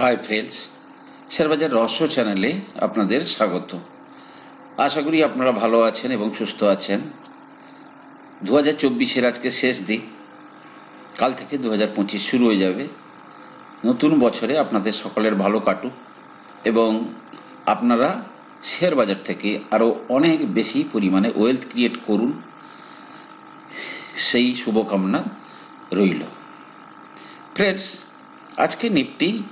Hi friends শেয়ারবাজার রহস্য চ্যানেলে আপনাদের স্বাগত। আশা করি আপনারা ভালো আছেন এবং সুস্থ আছেন। দু হাজার চব্বিশের আজকে শেষ দিক কাল থেকে দু হাজার পঁচিশ শুরু হয়ে যাবে। নতুন বছরে আপনাদের সকলের ভালো কাটুক এবং আপনারা শেয়ার বাজার থেকে আরও অনেক বেশি পরিমাণে ওয়েলথ ক্রিয়েট করুন। সেই শুভকামনা রইল। ফ্রেন্ডস আজকে নিফটি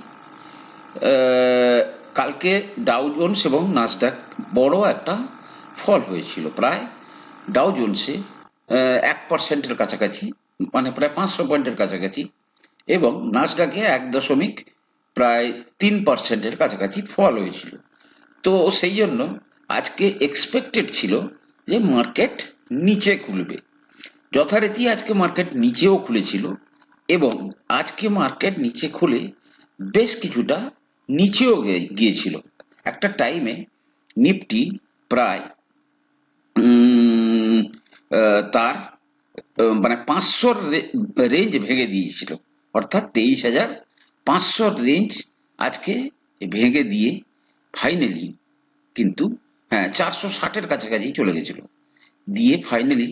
কালকে ডাউ জোন্স এবং নাসডাক বড় একটা ফল হয়েছিল। প্রায় ডাউ জোন্সে আহ, এক পার্সেন্টের কাছাকাছি মানে প্রায় পাঁচশো পয়েন্টের কাছাকাছি এবং নাসডাকে এক দশমিক প্রায় তিন পার্সেন্টের কাছাকাছি ফল হয়েছিল। তো সেই জন্য আজকে এক্সপেক্টেড ছিল যে মার্কেট নিচে খুলবে। যথারীতি আজকে মার্কেট নিচেও খুলেছিল এবং আজকে মার্কেট নিচে খুলে বেশ কিছুটা নিচেও গিয়েছিল। একটা টাইমে নিফটি প্রায় তার মানে পাঁচশোর রেঞ্জ ভেঙে দিয়েছিল। অর্থাৎ তেইশ হাজার পাঁচশোর রেঞ্জ আজকে ভেঙে দিয়ে ফাইনালি কিন্তু হ্যাঁ চারশো ষাটের কাছাকাছি চলে গেছিল। দিয়ে ফাইনালি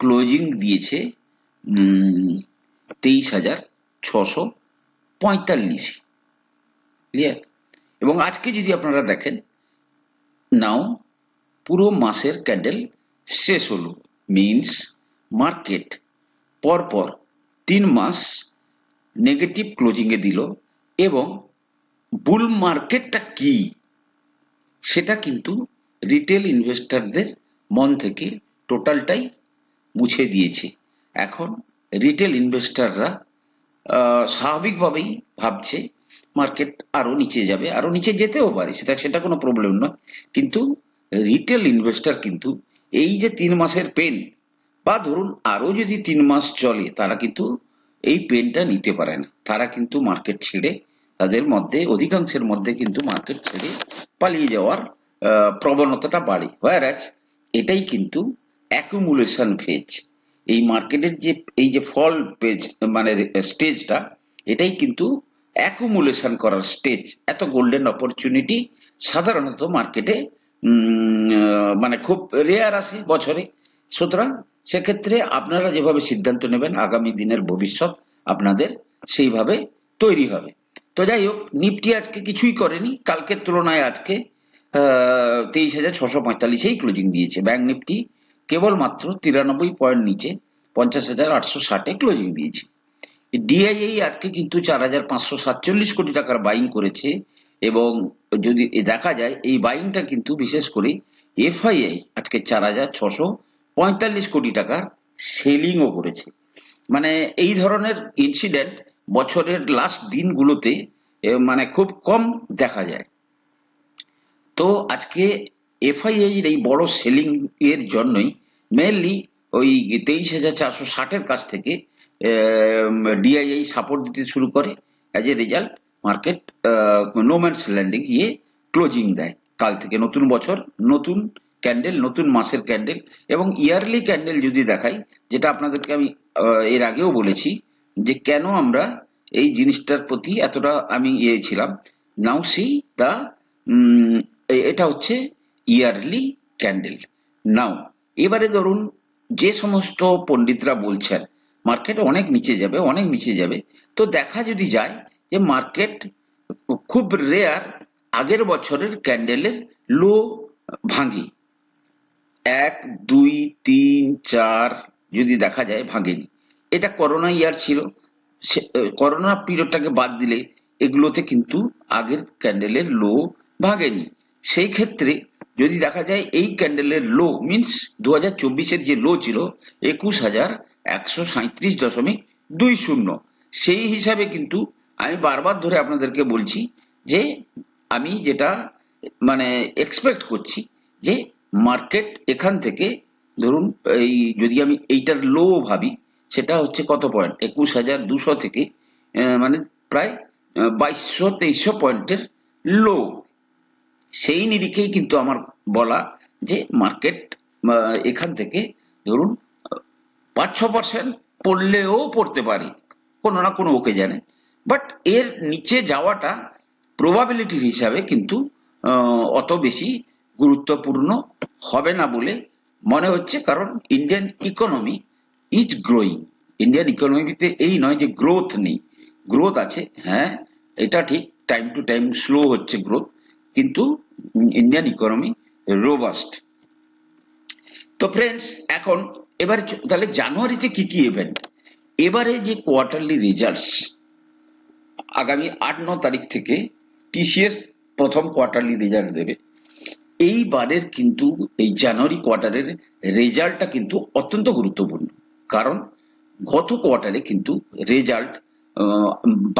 ক্লোজিং দিয়েছে তেইশ হাজার ছশো পঁয়তাল্লিশে। ক্লিয়ার এবং আজকে যদি আপনারা দেখেন, নাও, পুরো মাসের ক্যান্ডেল শেষ হলো। মিন্স মার্কেট পরপর তিন মাস নেগেটিভ ক্লোজিংয়ে দিল এবং বুল মার্কেটটা কি? সেটা কিন্তু রিটেল ইনভেস্টরদের মন থেকে টোটালটাই মুছে দিয়েছে। এখন রিটেল ইনভেস্টররা স্বাভাবিকভাবেই ভাবছে মার্কেট আরও নিচে যাবে, আরও নিচে যেতেও পারে, সেটা সেটা কোনো প্রবলেম নয়। কিন্তু রিটেল ইনভেস্টর কিন্তু এই যে তিন মাসের পেন বা ধরুন আরও যদি তিন মাস চলে, তারা কিন্তু এই পেনটা নিতে পারে না। তারা কিন্তু মার্কেট ছেড়ে তাদের মধ্যে, অধিকাংশের মধ্যে কিন্তু মার্কেট ছেড়ে পালিয়ে যাওয়ার প্রবণতাটা বাড়ে। হোয়ারাজ এটাই কিন্তু অ্যাকুমুলেশন ফেজ এই মার্কেটের যে, এই যে ফল পেজ মানে স্টেজটা এটাই কিন্তু অ্যাকুমুলেশন করার স্টেজ এত গোল্ডেন অপরচুনিটি সাধারণত মার্কেটে মানে খুব রেয়ার আসে বছরে। সুতরাং সেক্ষেত্রে আপনারা যেভাবে সিদ্ধান্ত নেবেন, আগামী দিনের ভবিষ্যৎ আপনাদের সেইভাবে তৈরি হবে। তো যাই হোক, নিফটি আজকে কিছুই করেনি। কালকের তুলনায় আজকে তেইশ হাজার ছশো পঁয়তাল্লিশেই ক্লোজিং দিয়েছে। ব্যাংক নিফটি কেবলমাত্র তিরানব্বই পয়েন্ট নিচে পঞ্চাশ হাজার আটশো ষাটে ক্লোজিং দিয়েছে। ডিআইএই আজকে কিন্তু চার হাজার পাঁচশো সাতচল্লিশ কোটি টাকার বাইং করেছে এবং যদি দেখা যায়, এই বাইংটা কিন্তু বিশেষ করে এফআইআই আজকে চার হাজার ছশো পঁয়তাল্লিশ কোটি টাকার সেলিংও করেছে। মানে এই ধরনের ইনসিডেন্ট বছরের লাস্ট দিনগুলোতে মানে খুব কম দেখা যায়। তো আজকে এফআইআই এর এই বড় সেলিং এর জন্যই মেনলি ওই তেইশ হাজার চারশো ষাটের কাছ থেকে ডিআইআই সাপোর্ট দিতে শুরু করে as a result market no man's landing গিয়ে ক্লোজিং দেয়। কাল থেকে নতুন বছর, নতুন ক্যান্ডেল নতুন মাসের ক্যান্ডেল এবং ইয়ারলি ক্যান্ডেল যদি দেখাই, যেটা আপনাদেরকে আমি এর আগেও বলেছি যে কেন আমরা এই জিনিসটার প্রতি এতটা আমি ইয়ে ছিলাম। নাও সি দা এটা হচ্ছে ইয়ারলি ক্যান্ডেল নাও এবারে ধরুন যে সমস্ত পণ্ডিতরা বলছেন মার্কেট অনেক নিচে যাবে, অনেক নিচে যাবে। তো দেখা যদি যায় যে মার্কেট খুব রেয়ার আগের বছরের ক্যান্ডেলের লো ভাঙে এক, দুই, তিন, চার যদি দেখা যায় ভাঙেনি এটা করোনা ইয়ার ছিল। করোনা পিরিয়ডটাকে বাদ দিলে এগুলোতে কিন্তু আগের ক্যান্ডেলের লো ভাঙেনি সেই ক্ষেত্রে যদি দেখা যায় এই ক্যান্ডেলের লো মিন্স দু হাজার চব্বিশের যে লো ছিল, একুশ হাজার একশো দশমিক দুই শূন্য। সেই হিসাবে কিন্তু আমি বারবার ধরে আপনাদেরকে বলছি যে আমি যেটা মানে এক্সপেক্ট করছি যে মার্কেট এখান থেকে, ধরুন, এই যদি আমি এইটার লো ভাবি, সেটা হচ্ছে কত পয়েন্ট একুশ হাজার দুশো থেকে মানে প্রায় বাইশশো তেইশশো পয়েন্টের লো। সেই নিরিখেই কিন্তু আমার বলা যে মার্কেট এখান থেকে ধরুন, পাঁচ ছ পার্সেন্ট পড়লেও পড়তে পারে, কোনো না কোনো ওকে জানে বাট এর নিচে যাওয়াটা প্রবাবিলিটির হিসাবে কিন্তু অত বেশি গুরুত্বপূর্ণ হবে না বলে মনে হচ্ছে, কারণ Indian economy is growing Indian ইকোনমিতে এই নয় যে গ্রোথ নেই। গ্রোথ আছে হ্যাঁ এটা ঠিক টাইম টু টাইম স্লো হচ্ছে গ্রোথ কিন্তু ইন্ডিয়ান ইকোনমি রোবাস্ট তো ফ্রেন্ডস এখন এবার তাহলে জানুয়ারিতে কি কি ইভেন্ট এবারে যে কোয়ার্টারলি রেজাল্টস আগামী আট ন তারিখ থেকে টিসিএস প্রথম কোয়ার্টারলি রেজাল্ট দেবে। এইবারের কিন্তু এই জানুয়ারি কোয়ার্টারের রেজাল্টটা কিন্তু অত্যন্ত গুরুত্বপূর্ণ। কারণ গত কোয়ার্টারে কিন্তু রেজাল্ট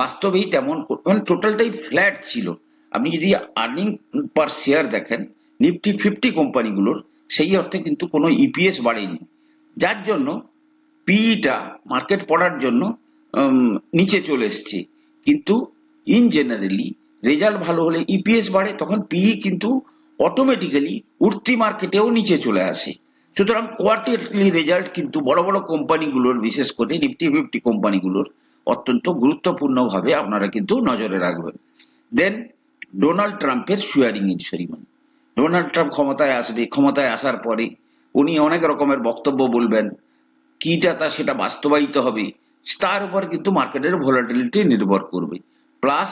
বাস্তবেই তেমন মানে টোটালটাই ফ্ল্যাট ছিল। আপনি যদি আর্নিং পার শেয়ার দেখেন নিফটি ফিফটি কোম্পানিগুলোর, সেই অর্থে কিন্তু কোনো ইপিএস বাড়েনি। যার জন্য পিইটা মার্কেট পড়ার জন্য নিচে চলে এসছে। কিন্তু ইন জেনারেলি রেজাল্ট ভালো হলে ইপিএস বাড়ে, তখন পিই কিন্তু অটোমেটিক্যালি উঠতি মার্কেটেও নিচে চলে আসে। সুতরাং কোয়ার্টারলি রেজাল্ট কিন্তু বড় বড় কোম্পানিগুলোর, বিশেষ করে নিফটি ফিফটি কোম্পানিগুলোর অত্যন্ত গুরুত্বপূর্ণভাবে আপনারা কিন্তু নজরে রাখবেন। দেন ডোনাল্ড ট্রাম্পের swearing in ceremony Donald Trump ক্ষমতায় আসবে, ক্ষমতায় আসার পরে উনি অনেক রকমের বক্তব্য বলবেন। কিটা তা সেটা বাস্তবায়িত হবে। তার উপর কিন্তু মার্কেটের ভোলাটিলিটি নির্ভর করবে। প্লাস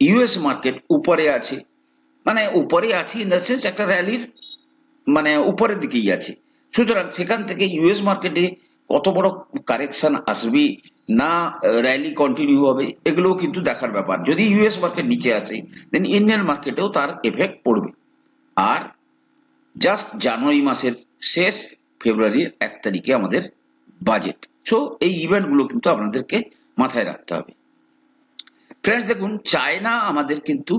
ইউএস মার্কেট উপরে আছে। মানে উপরে আছে ইন দ্য সেন্স একটা র্যালির মানে উপরের দিকেই আছে। সুতরাং সেখান থেকে ইউএস মার্কেটে কত বড় কারেকশন আসবে না র্যালি কন্টিনিউ হবে, এগুলোও কিন্তু দেখার ব্যাপার। যদি ইউএস মার্কেট নিচে আসে দেন ইন্ডিয়ান মার্কেটেও তার এফেক্ট পড়বে। আর জাস্ট জানুয়ারি মাসের শেষ ফেব্রুয়ারির এক তারিখে আমাদের বাজেট সো এই ইভেন্টগুলো কিন্তু আপনাদেরকে মাথায় রাখতে হবে। ফ্রেন্ডস দেখুন চায়না আমাদের কিন্তু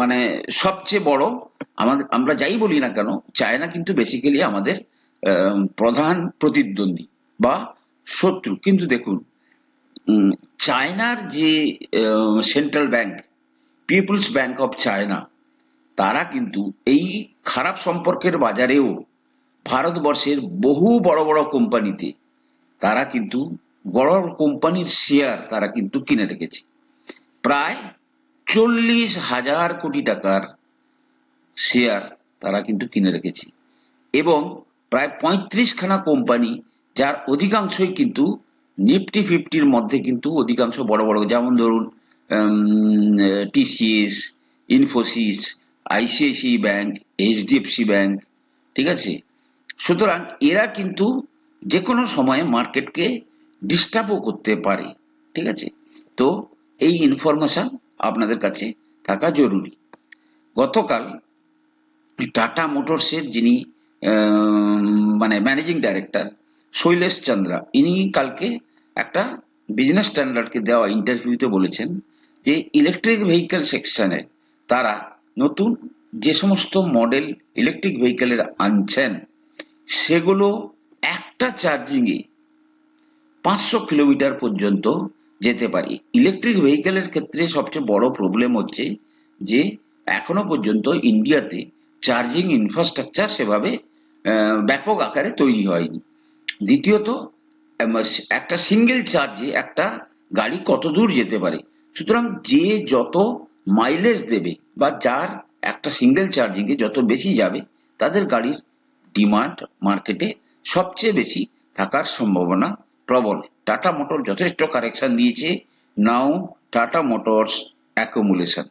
মানে সবচেয়ে বড়, আমাদের, আমরা যাই বলি না কেন চায়না কিন্তু বেসিক্যালি আমাদের প্রধান প্রতিদ্বন্দ্বী বা শত্রু। কিন্তু দেখুন চায়নার যে central bank people's bank of China তারা কিন্তু এই খারাপ সম্পর্কের বাজারেও ভারতবর্ষের বহু বড় বড় কোম্পানিতে তারা কিন্তু বড় কোম্পানির শেয়ার তারা কিন্তু কিনে রেখেছে। প্রায় চল্লিশ হাজার কোটি টাকার শেয়ার তারা কিন্তু কিনে রেখেছে। এবং প্রায় পঁয়ত্রিশ খানা কোম্পানি, যার অধিকাংশই কিন্তু নিফটি ফিফটির মধ্যে কিন্তু অধিকাংশ বড় বড়, যেমন ধরুন TCS Infosys ICICI bank HDFC bank ঠিক আছে? সুতরাং এরা কিন্তু যে কোনো সময়ে মার্কেটকে ডিস্টার্বও করতে পারে, ঠিক আছে? তো এই ইনফরমেশন আপনাদের কাছে থাকা জরুরি। গতকাল টাটা মোটরসের যিনি মানে ম্যানেজিং ডাইরেক্টর শৈলেশ চন্দ্রা, ইনি কালকে একটা বিজনেস স্ট্যান্ডার্ডকে দেওয়া ইন্টারভিউতে বলেছেন যে ইলেকট্রিক ভেহিকেল সেকশনে তারা নতুন যে সমস্ত মডেল ইলেকট্রিক ভেহিকেলের আনছেন, সেগুলো একটা চার্জিংয়ে পাঁচশো কিলোমিটার পর্যন্ত যেতে পারে। ইলেকট্রিক ভেহিকেলের ক্ষেত্রে সবচেয়ে বড় প্রবলেম হচ্ছে যে এখনও পর্যন্ত ইন্ডিয়াতে চার্জিং ইনফ্রাস্ট্রাকচার সেভাবে ব্যাপক আকারে তৈরি হয়নি। দ্বিতীয়ত একটা সিঙ্গেল চার্জে একটা গাড়ি কত দূর যেতে পারে? সুতরাং যে যত মাইলেজ দেবে বা যার একটা সিঙ্গেল চার্জিংয়ে যত বেশি যাবে, তাদের গাড়ির ডিমান্ড মার্কেটে সবচেয়ে বেশি থাকার সম্ভাবনা প্রবল। টাটা মোটর যথেষ্ট কারেকশন দিয়েছে। Now Tata Motors accumulation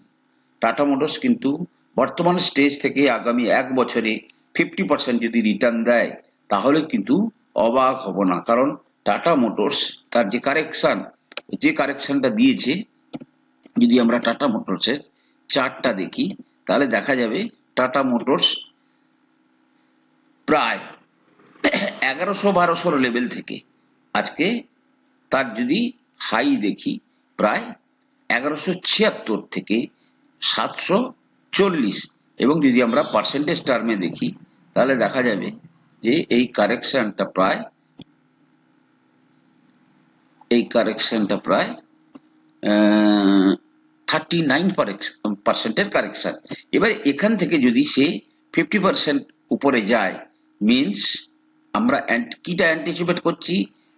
Tata Motors কিন্তু বর্তমান স্টেজ থেকে আগামী এক বছরে ফিফটি পার্সেন্ট যদি রিটার্ন দেয়, তাহলে কিন্তু অবাক হব না। কারণ টাটা মোটরস তার যে কারেকশন যে কারেকশনটা দিয়েছে, যদি আমরা টাটা মোটরসের চার্টটা দেখি, তাহলে দেখা যাবে টাটা মোটরস প্রায় এগারোশো বারোশোর লেভেল থেকে আজকে তার যদি হাই দেখি, প্রায় এগারোশো ছিয়াত্তর থেকে সাতশো চল্লিশ। এবং যদি আমরা পার্সেন্টেজ টার্মে দেখি, তাহলে দেখা যাবে যে এই কারেকশনটা প্রায়, এই কারেকশনটা প্রায় থার্টি নাইন পার্সেন্টের কারেকশন এবার এখান থেকে যদি সে ফিফটি পার্সেন্ট উপরে যায় মিনস আমরা কিটা অ্যান্টিসিপেট করছি?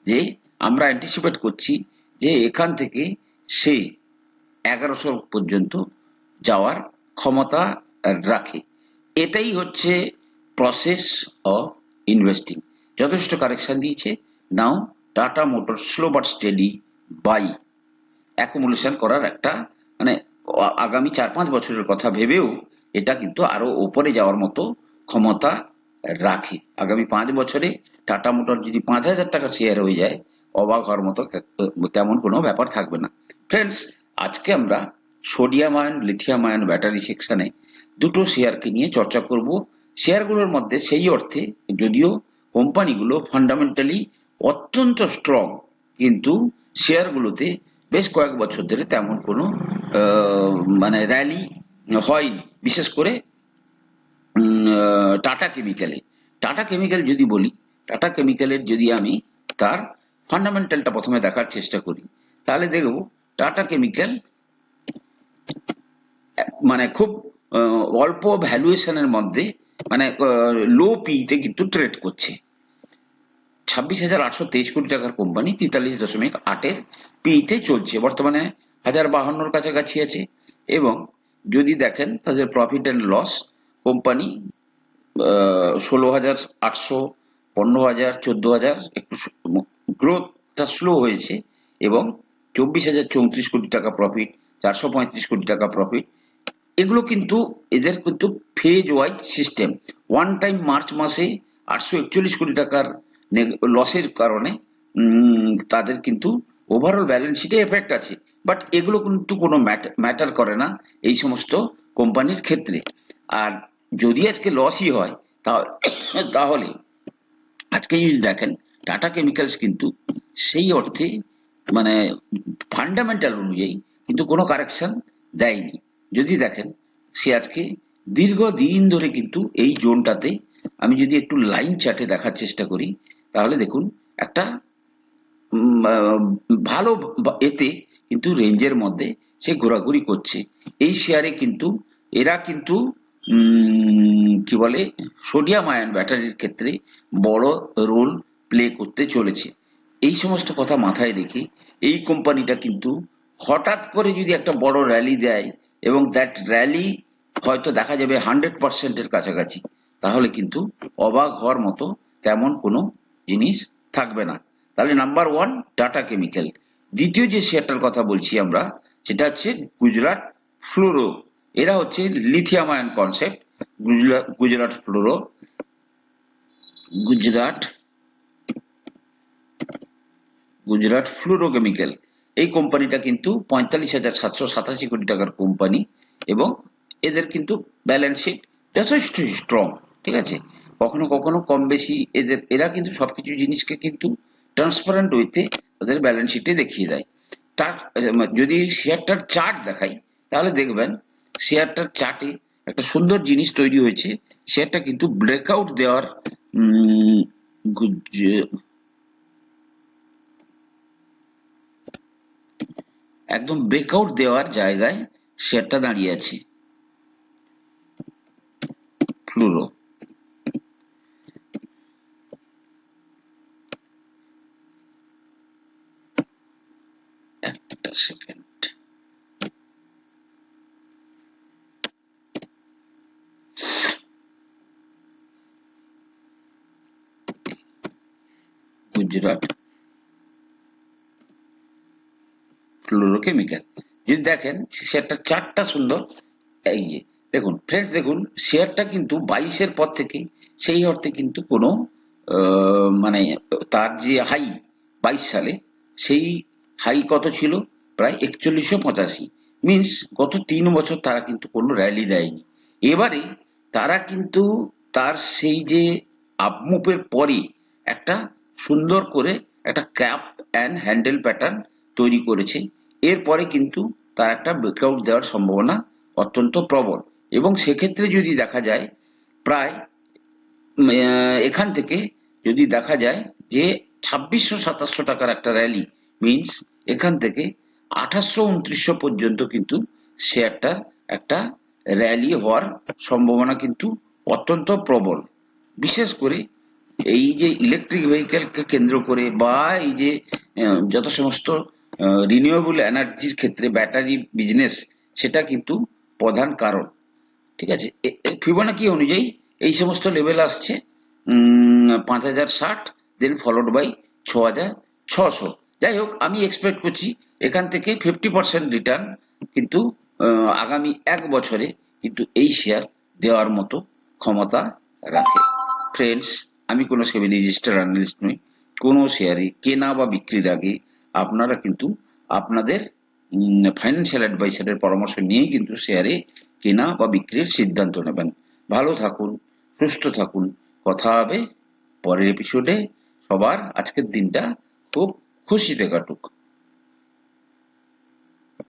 যে আমরা অ্যান্টিসিপেট করছি যে এখান থেকে সে এগারোশো পর্যন্ত যাওয়ার ক্ষমতা রাখে। এটাই হচ্ছে প্রসেস অফ ইনভেস্টিং যথেষ্ট কারেকশন দিয়েছে। Now Tata motor slow but steady buy accumulation করার একটা মানে আগামী চার পাঁচ বছরের কথা ভেবেও এটা কিন্তু আরও ওপরে যাওয়ার মতো ক্ষমতা রাখে। আগামী পাঁচ বছরে টাটা মোটর যদি পাঁচ হাজার টাকা শেয়ার হয়ে যায়, অবাক হওয়ার মতো তেমন কোনো ব্যাপার থাকবে না। ফ্রেন্ডস আজকে আমরা sodium ion lithium ion battery সেকশনে দুটো শেয়ারকে নিয়ে চর্চা করব। শেয়ারগুলোর মধ্যে সেই অর্থে যদিও কোম্পানিগুলো ফান্ডামেন্টালি অত্যন্ত স্ট্রং কিন্তু শেয়ারগুলোতে বেশ কয়েক বছর ধরে তেমন কোনো মানে র্যালি হয়নি। বিশেষ করে টাটা কেমিক্যালে টাটা কেমিক্যাল যদি বলি টাটা কেমিক্যালের যদি আমি তার ফান্ডামেন্টালটা প্রথমে দেখার চেষ্টা করি, তাহলে দেখব টাটা কেমিক্যাল মানে খুব অল্প ভ্যালুয়েশনের মধ্যে মানে লো পিতে কিন্তু ট্রেড করছে। ছাব্বিশ হাজার আটশো তেইশ কোটি টাকার কোম্পানি তেতাল্লিশ দশমিক আটের পিতে চলছে। বর্তমানে হাজার বাহান্নর কাছাকাছি আছে এবং যদি দেখেন, তাদের প্রফিট অ্যান্ড লস কোম্পানি ষোলো হাজার আটশো পনেরো হাজার চোদ্দ হাজার একটু গ্রোথটা স্লো হয়েছে এবং চব্বিশ হাজার চৌত্রিশ কোটি টাকা প্রফিট চারশো পঁয়ত্রিশ কোটি টাকা প্রফিট এগুলো কিন্তু এদের কিন্তু phase wise system one time March মাসে আটশো একচল্লিশ কোটি টাকার লসের কারণে তাদের কিন্তু ওভারঅল ব্যালেন্স শিটে এফেক্ট আছে। বাট এগুলো কিন্তু কোনো ম্যাটার করে না এই সমস্ত কোম্পানির ক্ষেত্রে। আর যদি আজকে লসই হয় তাহলে আজকে যদি দেখেন টাটা কেমিক্যালস কিন্তু সেই অর্থে মানে ফান্ডামেন্টাল অনুযায়ী কিন্তু কোনো কারেকশন দেয়নি। যদি দেখেন, সে আজকে দীর্ঘদিন ধরে কিন্তু এই জোনটাতে আমি যদি একটু লাইন চার্টে দেখার চেষ্টা করি, তাহলে দেখুন একটা ভালো এতে কিন্তু রেঞ্জের মধ্যে সে ঘোরাঘুরি করছে। এই শেয়ারে কিন্তু, এরা কিন্তু কি বলে, সোডিয়াম আয়ন ব্যাটারির ক্ষেত্রে বড় রোল প্লে করতে চলেছে। এই সমস্ত কথা মাথায় রেখে এই কোম্পানিটা কিন্তু হঠাৎ করে যদি একটা বড় র্যালি দেয় এবং দ্যাট র্যালি হয়তো দেখা যাবে হান্ড্রেড পার্সেন্টের কাছাকাছি। তাহলে কিন্তু অবাক হওয়ার মতো তেমন কোনো জিনিস থাকবে না। তাহলে নাম্বার ওয়ান টাটা কেমিক্যাল দ্বিতীয় যে শেয়ারটার কথা বলছি আমরা, সেটা হচ্ছে গুজরাট ফ্লোরো এরা হচ্ছে lithium ion concept Gujarat Fluoro Gujarat Gujarat fluorochemical এই কোম্পানিটা কিন্তু পঁয়তাল্লিশ হাজার সাতশো সাতাশি কোটি টাকার কোম্পানি এবং এদের কিন্তু ব্যালেন্স শিট যথেষ্ট স্ট্রং ঠিক আছে? কখনো কখনো কম বেশি এদের, এরা কিন্তু সবকিছু জিনিসকে কিন্তু ট্রান্সপারেন্ট ওয়েতে তাদের ব্যালেন্স শিটে দেখিয়ে দেয়। তার, যদি শেয়ারটার চার্ট দেখাই, তাহলে দেখবেন শেয়ারটার চার্টে একটা সুন্দর জিনিস তৈরি হয়েছে। শেয়ারটা কিন্তু ব্রেকআউট দেওয়ার একদম ব্রেকআউট দেওয়ার জায়গায় শেয়ারটা দাঁড়িয়ে আছে। ফ্লুরো একটা সেকেন্ড গুজরাট। ফ্লোরোকেমিক্যাল। যদি দেখেন শেয়ারটার চারটা সুন্দর, এই দেখুন ফ্রেন্ডস দেখুন, শেয়ারটা কিন্তু বাইশের পর থেকে সেই অর্থে কিন্তু কোনো মানে তার যে হাই, বাইশ সালে, সেই হাই কত ছিল? প্রায় একচল্লিশশো পঁচাশি। মিনস গত তিন বছর তারা কিন্তু কোনো র্যালি দেয়নি। এবারে তারা কিন্তু তার সেই যে আপমুপের পরে একটা সুন্দর করে একটা ক্যাপ অ্যান্ড হ্যান্ডেল প্যাটার্ন তৈরি করেছে। এরপরে কিন্তু তার একটা ব্রেকআউট দেওয়ার সম্ভাবনা অত্যন্ত প্রবল। এবং সেক্ষেত্রে যদি দেখা যায়, প্রায় এখান থেকে যদি দেখা যায় যে ছাব্বিশশো সাতাশশো টাকার একটা র্যালি মিনস এখান থেকে আঠাশশো উনত্রিশশো পর্যন্ত কিন্তু শেয়ারটার একটা র্যালি হওয়ার সম্ভাবনা কিন্তু অত্যন্ত প্রবল। বিশেষ করে এই যে ইলেকট্রিক ভেহিকেলকে কেন্দ্র করে বা এই যে যত সমস্ত রিনিউয়েবল এনার্জির ক্ষেত্রে ব্যাটারি বিজনেস সেটা কিন্তু প্রধান কারণ। ঠিক আছে? ফিবোনাকি অনুযায়ী এই সমস্ত লেভেল আসছে পাঁচ হাজার ষাট দেন ফলোড বাই ছ হাজার ছশো। যাই হোক, আমি এক্সপেক্ট করছি এখান থেকে ফিফটি পার্সেন্ট রিটার্ন কিন্তু আগামী এক বছরে কিন্তু এই শেয়ার দেওয়ার মতো ক্ষমতা রাখে। ফ্রেন্ডস আমি কোনো সেভেন রেজিস্টার আনালিস্ট নই। কোনো শেয়ারে কেনা বা বিক্রির আগে আপনারা কিন্তু আপনাদের ফাইন্যান্সিয়াল অ্যাডভাইসারের পরামর্শ নিয়েই কিন্তু শেয়ারে কেনা বা বিক্রির সিদ্ধান্ত নেবেন। ভালো থাকুন, সুস্থ থাকুন। কথা হবে পরের এপিসোডে সবার আজকের দিনটা খুব খুশিতে কাটুক।